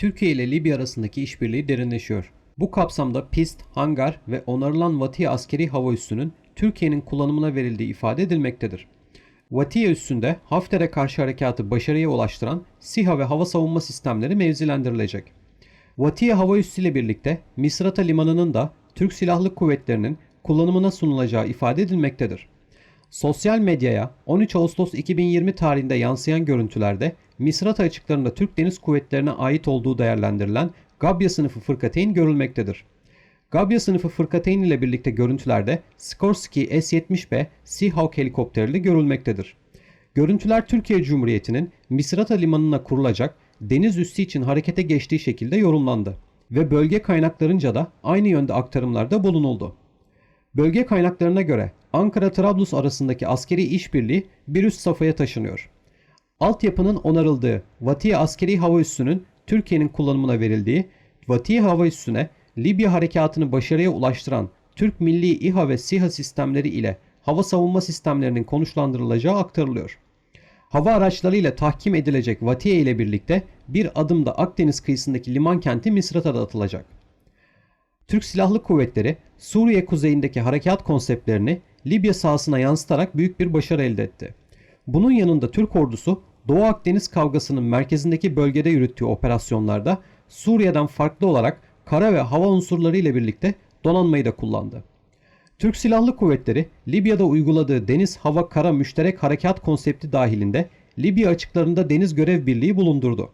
Türkiye ile Libya arasındaki işbirliği derinleşiyor. Bu kapsamda pist, hangar ve onarılan Vatiye askeri hava üssünün Türkiye'nin kullanımına verildiği ifade edilmektedir. Vatiye üssünde Hafter'e karşı harekatı başarıya ulaştıran SİHA ve hava savunma sistemleri mevzilendirilecek. Vatiye hava üssü ile birlikte Misrata limanının da Türk Silahlı Kuvvetleri'nin kullanımına sunulacağı ifade edilmektedir. Sosyal medyaya 13 Ağustos 2020 tarihinde yansıyan görüntülerde Misrata açıklarında Türk Deniz Kuvvetlerine ait olduğu değerlendirilen Gabya sınıfı fırkateyn görülmektedir. Gabya sınıfı fırkateyn ile birlikte görüntülerde Skorsky S-70B Seahawk helikopterli görülmektedir. Görüntüler Türkiye Cumhuriyeti'nin Misrata limanına kurulacak deniz üssü için harekete geçtiği şekilde yorumlandı ve bölge kaynaklarınca da aynı yönde aktarımlarda bulunuldu. Bölge kaynaklarına göre Ankara-Trablus arasındaki askeri işbirliği bir üst safhaya taşınıyor. Altyapının onarıldığı Vatiye askeri hava üssünün Türkiye'nin kullanımına verildiği Vatiye hava üssüne Libya harekatını başarıya ulaştıran Türk Milli İHA ve SİHA sistemleri ile hava savunma sistemlerinin konuşlandırılacağı aktarılıyor. Hava araçlarıyla tahkim edilecek Vatiye ile birlikte bir adım da Akdeniz kıyısındaki liman kenti Misrat'a atılacak. Türk Silahlı Kuvvetleri Suriye kuzeyindeki harekat konseptlerini Libya sahasına yansıtarak büyük bir başarı elde etti. Bunun yanında Türk ordusu Doğu Akdeniz kavgasının merkezindeki bölgede yürüttüğü operasyonlarda Suriye'den farklı olarak kara ve hava unsurları ile birlikte donanmayı da kullandı. Türk Silahlı Kuvvetleri Libya'da uyguladığı deniz hava kara müşterek harekat konsepti dahilinde Libya açıklarında deniz görev birliği bulundurdu.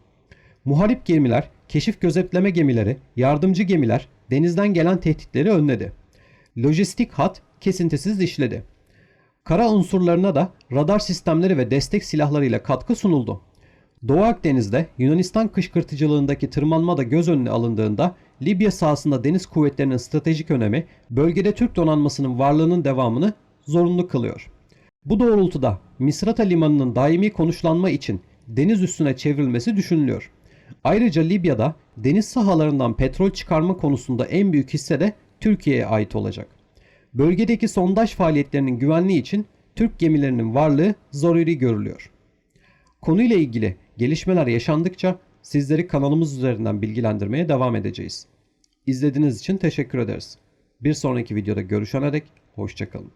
Muharip gemiler, keşif gözetleme gemileri, yardımcı gemiler denizden gelen tehditleri önledi. Lojistik hat kesintisiz işledi. Kara unsurlarına da radar sistemleri ve destek silahlarıyla katkı sunuldu. Doğu Akdeniz'de Yunanistan kışkırtıcılığındaki tırmanma da göz önüne alındığında Libya sahasında deniz kuvvetlerinin stratejik önemi bölgede Türk donanmasının varlığının devamını zorunlu kılıyor. Bu doğrultuda Misrata limanının daimi konuşlanma için deniz üstüne çevrilmesi düşünülüyor. Ayrıca Libya'da deniz sahalarından petrol çıkarma konusunda en büyük hisse de Türkiye'ye ait olacak. Bölgedeki sondaj faaliyetlerinin güvenliği için Türk gemilerinin varlığı zoruri görülüyor. Konuyla ilgili gelişmeler yaşandıkça sizleri kanalımız üzerinden bilgilendirmeye devam edeceğiz. İzlediğiniz için teşekkür ederiz. Bir sonraki videoda görüşene dek hoşçakalın.